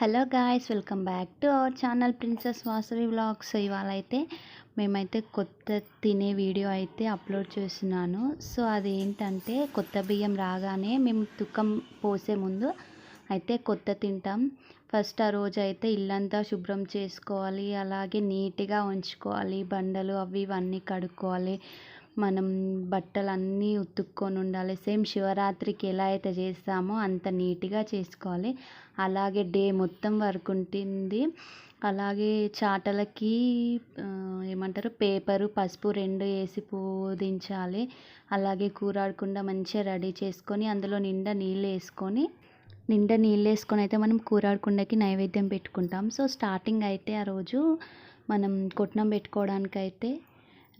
Hello guys welcome back to our channel princess Vasavi vlogs. ఇవాళ అయితే మేమైతే కొత్త తినే వీడియో అయితే అప్లోడ్ చేస్తున్నాను. సో అది ఏంటంటే కొత్త బియ్యం రాగానే మేము తుక్కం పోసే ముందు అయితే కొత్త తింటాం. ఫస్ట్ ఆ రోజు అయితే ఇల్లంతా శుభ్రం చేసుకోవాలి అలాగే నీట్గా ఉంచుకోవాలి బండలు అవి ఇవన్నీ కడుక్కోవాలి. మనం బట్టలు అన్నీ ఉతుక్కొని ఉండాలి. సేమ్ శివరాత్రికి ఎలా అయితే చేస్తామో అంత నీట్గా చేసుకోవాలి. అలాగే డే మొత్తం వర్క్ ఉంటుంది. అలాగే చాటలకి ఏమంటారు పేపరు పసుపు రెండు వేసి పూజించాలి అలాగే కూరాడకుండా మంచిగా రెడీ చేసుకొని అందులో నిండా నీళ్ళు వేసుకొని నిండా నీళ్ళు వేసుకొని అయితే మనం కూరాడకుండకి నైవేద్యం పెట్టుకుంటాం. సో స్టార్టింగ్ అయితే ఆ రోజు మనం కొట్నం పెట్టుకోవడానికి అయితే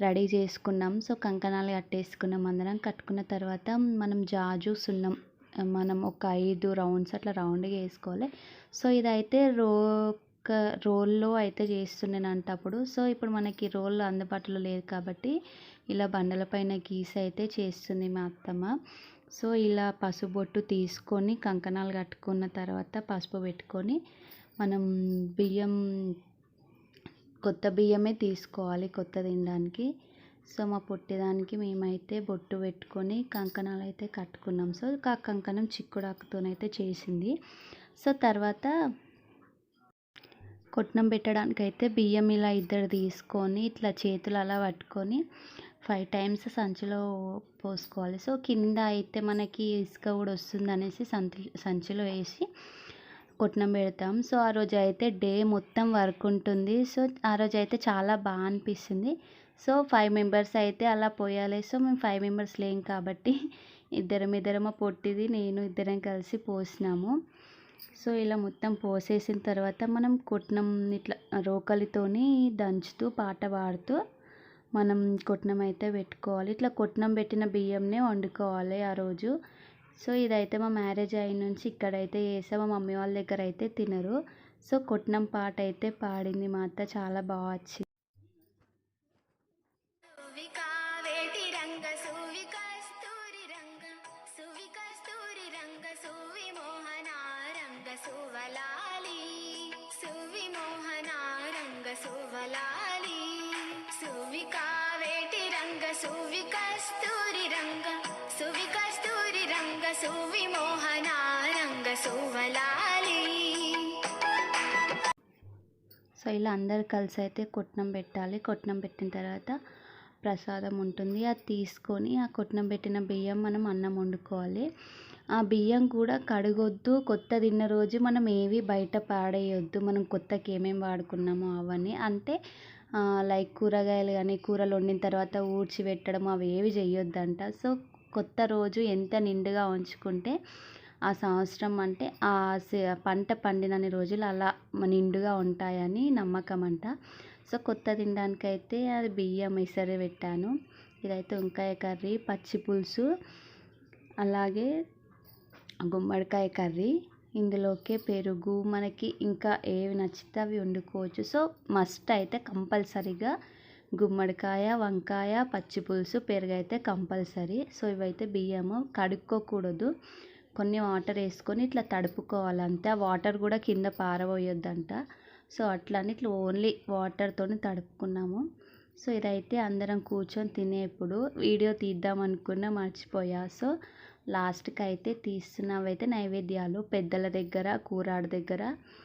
రెడీ చేసుకున్నాం. సో కంకణాలు కట్టేసుకున్నాం. అందరం కట్టుకున్న తర్వాత మనం జాజు సున్నం మనం ఒక ఐదు రౌండ్స్ అట్లా రౌండ్గా వేసుకోవాలి. సో ఇదైతే రో రోల్లో అయితే చేస్తుండేనంట అప్పుడు. సో ఇప్పుడు మనకి రోల్ అందుబాటులో లేదు కాబట్టి ఇలా బండలపైన గీసి అయితే చేస్తుంది మా అత్తమ్మ. సో ఇలా పసుపుబొట్టు తీసుకొని కంకణాలు కట్టుకున్న తర్వాత పసుపు పెట్టుకొని మనం బియ్యం కొత్త బియ్యమే తీసుకోవాలి కొత్త తినడానికి. సో మా పొట్టిదానికి మేమైతే బొట్టు పెట్టుకొని కంకణాలు అయితే కట్టుకున్నాం. సో ఆ కంకణం చిక్కుడాకుతోనైతే చేసింది. సో తర్వాత కొట్నం పెట్టడానికి అయితే బియ్యం ఇలా ఇద్దరు తీసుకొని ఇట్లా చేతులు అలా పట్టుకొని ఫైవ్ టైమ్స్ సంచిలో పోసుకోవాలి. సో కింద అయితే మనకి ఇసుక కూడా వస్తుంది అనేసి సంచి సంచిలో వేసి కొట్నం పెడతాం. సో ఆ రోజు అయితే డే మొత్తం వర్క్ ఉంటుంది. సో ఆ రోజు అయితే చాలా బాగా అనిపిస్తుంది. సో ఫైవ్ మెంబర్స్ అయితే అలా పోయాలి. సో మేము ఫైవ్ మెంబర్స్ లేం కాబట్టి ఇద్దరం ఇద్దరమో పొట్టిది నేను ఇద్దరం కలిసి పోసినాము. సో ఇలా మొత్తం పోసేసిన తర్వాత మనం కొట్నం ఇట్లా రోకలితోని దంచుతూ పాట పాడుతూ మనం కొట్నం అయితే పెట్టుకోవాలి. ఇట్లా కొట్నం పెట్టిన బియ్యంనే వండుకోవాలి ఆ రోజు. సో ఇదైతే మా మ్యారేజ్ అయిన నుంచి ఇక్కడైతే చేసా మా మమ్మీ వాళ్ళ దగ్గర అయితే తినరు. సో కొట్నం పాట అయితే పాడింది మా అత్త చాలా బాగా వచ్చింది. సో ఇలా అందరు కలిసి అయితే కొట్నం పెట్టాలి. కొట్నం పెట్టిన తర్వాత ప్రసాదం ఉంటుంది. అది తీసుకొని ఆ కొట్నం పెట్టిన బియ్యం మనం అన్నం వండుకోవాలి. ఆ బియ్యం కూడా కడగొద్దు. కొత్త తిన్న రోజు మనం ఏవి బయట పాడేయొద్దు. మనం కొత్తకి ఏమేమి వాడుకున్నామో అవన్నీ. అంటే లైక్ కూరగాయలు కానీ కూరలు వండిన తర్వాత ఊడ్చి పెట్టడం అవి ఏవి చేయొద్దంట సో కొత్త రోజు ఎంత నిండుగా ఉంచుకుంటే ఆ సంవత్సరం అంటే ఆ పంట పండినన్ని రోజులు అలా నిండుగా ఉంటాయని నమ్మకం అంట సో కొత్త తినడానికి అయితే అది బియ్యం ఎసరు పెట్టాను. ఇదైతే వంకాయ కర్రీ పచ్చి పులుసు అలాగే గుమ్మడికాయ కర్రీ. ఇందులోకే పెరుగు మనకి ఇంకా ఏవి నచ్చితే అవి వండుకోవచ్చు. సో మస్ట్ అయితే కంపల్సరీగా గుమ్మడికాయ వంకాయ పచ్చి పులుసు పెరుగు అయితే కంపల్సరీ. సో ఇవైతే బియ్యము కడుక్కోకూడదు. కొన్ని వాటర్ వేసుకొని ఇట్లా తడుపుకోవాలంతే. ఆ వాటర్ కూడా కింద పారబోయొద్దంట. సో అట్లని ఇట్లా ఓన్లీ వాటర్తో తడుపుకున్నాము. సో ఇదైతే అందరం కూర్చొని తినేప్పుడు వీడియో తీద్దాం అనుకున్నా మర్చిపోయా. సో లాస్ట్కి అయితే తీస్తున్నవైతే నైవేద్యాలు. పెద్దల దగ్గర కూరాడు దగ్గర.